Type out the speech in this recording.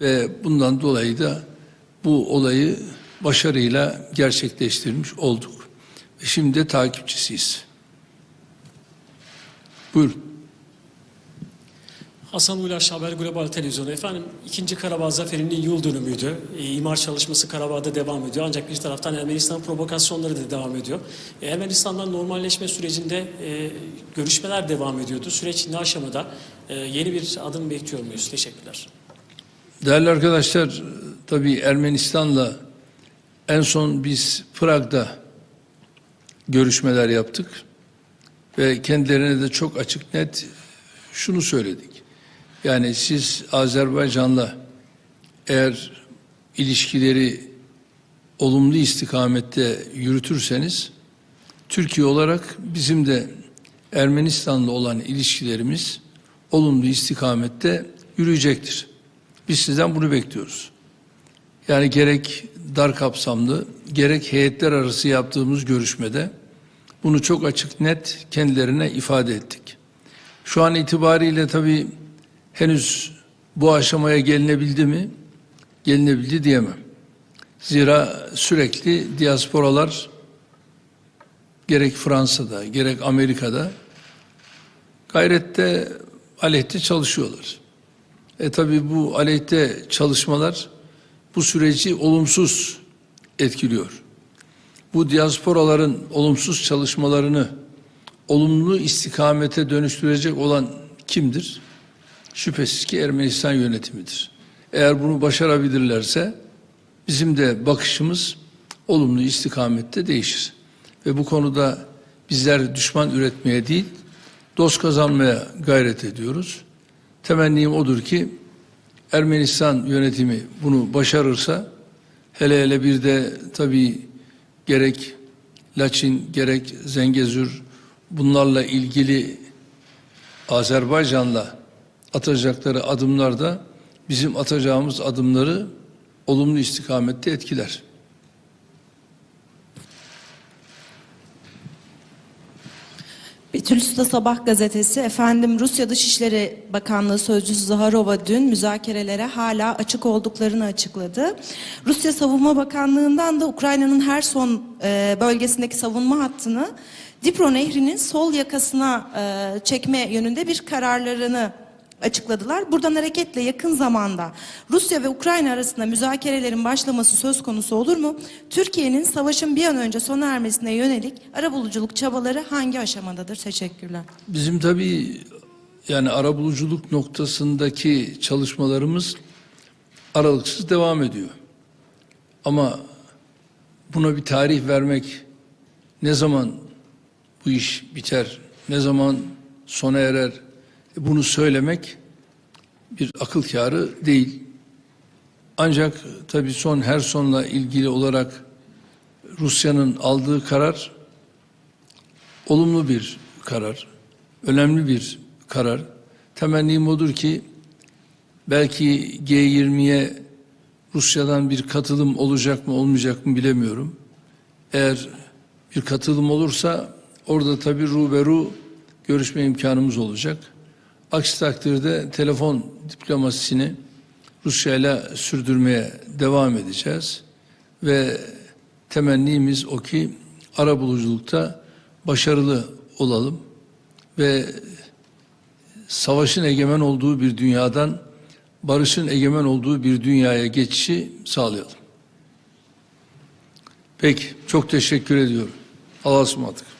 Ve bundan dolayı da bu olayı başarıyla gerçekleştirmiş olduk. Ve şimdi de takipçisiyiz. Buyurun. Hasan Ulaş Haber Global Televizyonu. Efendim ikinci Karabağ Zaferi'nin yıl dönümüydü. E, imar çalışması Karabağ'da devam ediyor. Ancak bir taraftan Ermenistan provokasyonları da devam ediyor. E, Ermenistan'dan normalleşme sürecinde e, görüşmeler devam ediyordu. Süreç ne aşamada? E, yeni bir adım bekliyor muyuz? Teşekkürler. Değerli arkadaşlar, tabii Ermenistan'la en son biz Prag'da görüşmeler yaptık ve kendilerine de çok açık net şunu söyledik. Yani siz Azerbaycan'la eğer ilişkileri olumlu istikamette yürütürseniz Türkiye olarak bizim de Ermenistan'la olan ilişkilerimiz olumlu istikamette yürüyecektir. Biz sizden bunu bekliyoruz. Yani gerek dar kapsamlı, gerek heyetler arası yaptığımız görüşmede bunu çok açık net kendilerine ifade ettik. Şu an itibariyle tabii henüz bu aşamaya gelinebildi mi? Gelinebildi diyemem. Zira sürekli diasporalar gerek Fransa'da gerek Amerika'da gayrette aleyhte çalışıyorlar. E tabi bu aleyhte çalışmalar bu süreci olumsuz etkiliyor. Bu diasporaların olumsuz çalışmalarını olumlu istikamete dönüştürecek olan kimdir? Şüphesiz ki Ermenistan yönetimidir. Eğer bunu başarabilirlerse bizim de bakışımız olumlu istikamette değişir. Ve bu konuda bizler düşman üretmeye değil, dost kazanmaya gayret ediyoruz. Temennim odur ki Ermenistan yönetimi bunu başarırsa hele hele bir de tabii gerek Laçin gerek Zengezur bunlarla ilgili Azerbaycan'la atacakları adımlar da bizim atacağımız adımları olumlu istikamette etkiler. Betül Sabah gazetesi efendim Rusya Dışişleri Bakanlığı Sözcüsü Zaharova dün müzakerelere hala açık olduklarını açıkladı. Rusya Savunma Bakanlığı'ndan da Ukrayna'nın her son e, bölgesindeki savunma hattını Dnipro Nehri'nin sol yakasına e, çekme yönünde bir kararlarını açıkladılar. Buradan hareketle yakın zamanda Rusya ve Ukrayna arasında müzakerelerin başlaması söz konusu olur mu? Türkiye'nin savaşın bir an önce sona ermesine yönelik arabuluculuk çabaları hangi aşamadadır? Teşekkürler. Bizim tabii yani arabuluculuk noktasındaki çalışmalarımız aralıksız devam ediyor. Ama buna bir tarih vermek ne zaman bu iş biter, ne zaman sona erer bunu söylemek bir akıl kârı değil. Ancak tabii son her sonla ilgili olarak Rusya'nın aldığı karar olumlu bir karar, önemli bir karar. Temennim odur ki belki G20'ye Rusya'dan bir katılım olacak mı olmayacak mı bilemiyorum. Eğer bir katılım olursa orada tabii ruberu görüşme imkanımız olacak. Aksi takdirde telefon diplomasisini Rusya ile sürdürmeye devam edeceğiz ve temennimiz o ki ara buluculukta başarılı olalım ve savaşın egemen olduğu bir dünyadan barışın egemen olduğu bir dünyaya geçişi sağlayalım. Peki, çok teşekkür ediyorum. Allah'a ısmarladık.